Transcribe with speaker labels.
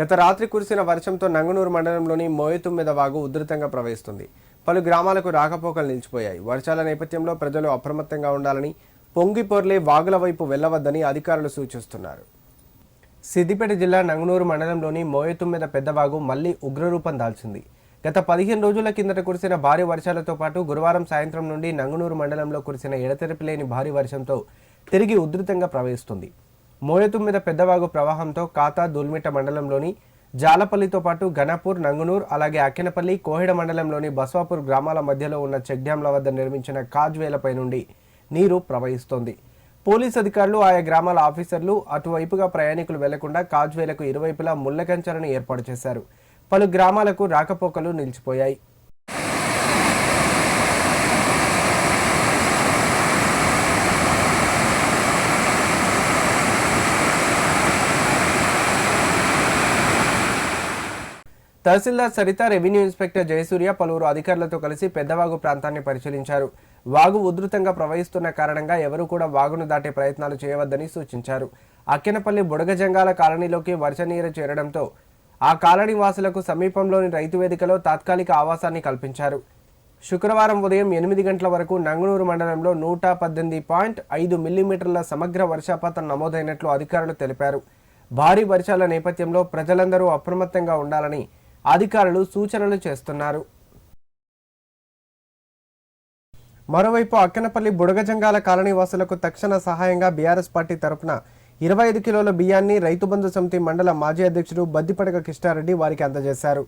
Speaker 1: గత రాత్రి కురిసిన వర్షంతో నంగనూరు మండలంలోని మోయతుమ్మెద వాగు ఉధృతంగా ప్రవహిస్తుంది. పలు గ్రామాలకు రాకపోకలు నిలిచిపోయాయి. వర్షాల నేపథ్యంలో ప్రజలు అప్రమత్తంగా ఉండాలని పొంగి పొర్లే వాగుల వైపు వెళ్ళవద్దని అధికారులు సూచిస్తున్నారు. సిద్దిపేట జిల్లా నంగనూరు మండలంలోని మోయతుమ్మెద పెద్దవాగు మళ్ళీ ఉగ్రరూపం దాల్చింది. గత పదిహేను రోజుల కిందట కురిసిన భారీ వర్షాలతో పాటు గురువారం సాయంత్రం నుండి నంగనూరు మండలంలో కురిసిన ఎడతెరపి లేని భారీ వర్షంతో తిరిగి ఉధృతంగా ప్రవహిస్తుంది. మోయతుమ్మిద పెద్దవాగు ప్రవాహంతో కాతా దుల్మిట మండలంలోని జాలపల్లితో పాటు ఘనపూర్ నంగునూర్ అలాగే అక్కినపల్లి కోహిడ మండలంలోని బస్వాపూర్ గ్రామాల మధ్యలో ఉన్న చెక్ డ్యాంల వద్ద నిర్మించిన కాజ్వేలపై నుండి నీరు ప్రవహిస్తోంది. పోలీస్ అధికారులు ఆయా గ్రామాల ఆఫీసర్లు అటువైపుగా ప్రయాణికులు వెళ్ళకుండా కాజ్వేలకు ఇరువైపులా ముళ్ళకంచెలను ఏర్పాటు చేశారు. పలు గ్రామాలకు రాకపోకలు నిలిచిపోయాయి. తహసీల్దార్ సరిత రెవెన్యూ ఇన్స్పెక్టర్ జయసూర్య పలువురు అధికారులతో కలిసి పెద్దవాగు ప్రాంతాన్ని పరిశీలించారు. వాగు ఉధృతంగా ప్రవహిస్తున్న కారణంగా ఎవరూ కూడా వాగును దాటే ప్రయత్నాలు చేయవద్దని సూచించారు. అక్కెనపల్లి బుడగజంగాల కాలనీలోకి వర్ష నీరు చేరడంతో ఆ కాలనీ వాసులకు సమీపంలోని రైతు వేదికలో తాత్కాలిక ఆవాసాన్ని కల్పించారు. శుక్రవారం ఉదయం ఎనిమిది గంటల వరకు నంగునూరు మండలంలో నూట పద్దెనిమిది పాయింట్ ఐదు మిల్లీమీటర్ల సమగ్ర వర్షపాతం నమోదైనట్లు అధికారులు తెలిపారు. భారీ వర్షాల నేపథ్యంలో ప్రజలందరూ అప్రమత్తంగా ఉండాలని అధికారులు సూచనలు చేస్తున్నారు. మరోవైపు అక్కనపల్లి బుడగజంగాల కాలనీ వాసులకు తక్షణ సహాయంగా బీఆర్ఎస్ పార్టీ తరపున ఇరవై ఐదు కిలోల బియ్యాన్ని రైతు బంధు సమితి మండల మాజీ అధ్యక్షుడు బద్దిపడక కిష్టారెడ్డి వారికి అందజేశారు.